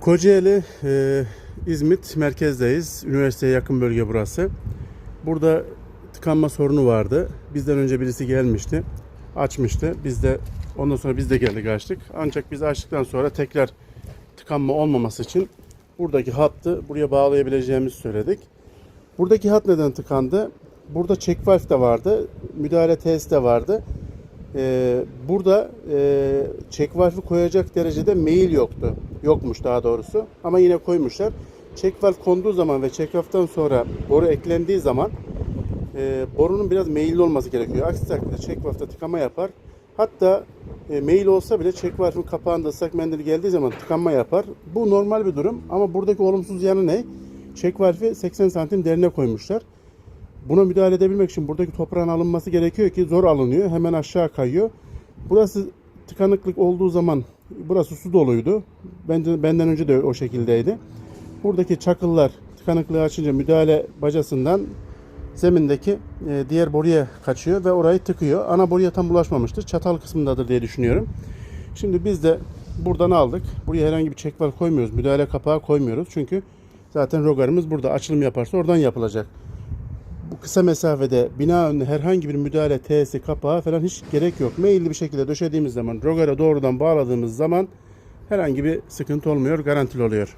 Kocaeli, e, İzmit merkezdeyiz. Üniversiteye yakın bölge burası. Burada tıkanma sorunu vardı. Bizden önce birisi gelmişti. Açmıştı. Biz de ondan sonra biz de geldik açtık. Ancak biz açtıktan sonra tekrar tıkanma olmaması için buradaki hattı buraya bağlayabileceğimizi söyledik. Buradaki hat neden tıkandı? Burada check valve de vardı. Müdahale test de vardı. Ee, burada e, check valve'ı koyacak derecede mail yoktu. Yokmuş daha doğrusu. Ama yine koymuşlar. Check valve konduğu zaman ve check valve'dan sonra boru eklendiği zaman e, borunun biraz meyilli olması gerekiyor. Aksi takdirde check valve'da tıkama yapar. Hatta e, mail olsa bile check valve'ın kapağında ıslak mendil geldiği zaman tıkanma yapar. Bu normal bir durum ama buradaki olumsuz yanı ne? Check valve'i 80 santim derine koymuşlar. Buna müdahale edebilmek için buradaki toprağın alınması gerekiyor ki zor alınıyor. Hemen aşağı kayıyor. Burası tıkanıklık olduğu zaman burası su doluydu. Bence benden önce de o şekildeydi. Buradaki çakıllar tıkanıklığı açınca müdahale bacasından zemindeki e, diğer boruya kaçıyor ve orayı tıkıyor. Ana boruya tam bulaşmamıştır. Çatal kısmındadır diye düşünüyorum. Şimdi biz de buradan aldık. Buraya herhangi bir çek var koymuyoruz. Müdahale kapağı koymuyoruz. Çünkü zaten rogarımız burada. Açılım yaparsa oradan yapılacak bu kısa mesafede bina önüne herhangi bir müdahale T'si kapağı falan hiç gerek yok. Meyilli bir şekilde döşediğimiz zaman rogara doğrudan bağladığımız zaman herhangi bir sıkıntı olmuyor, garantili oluyor.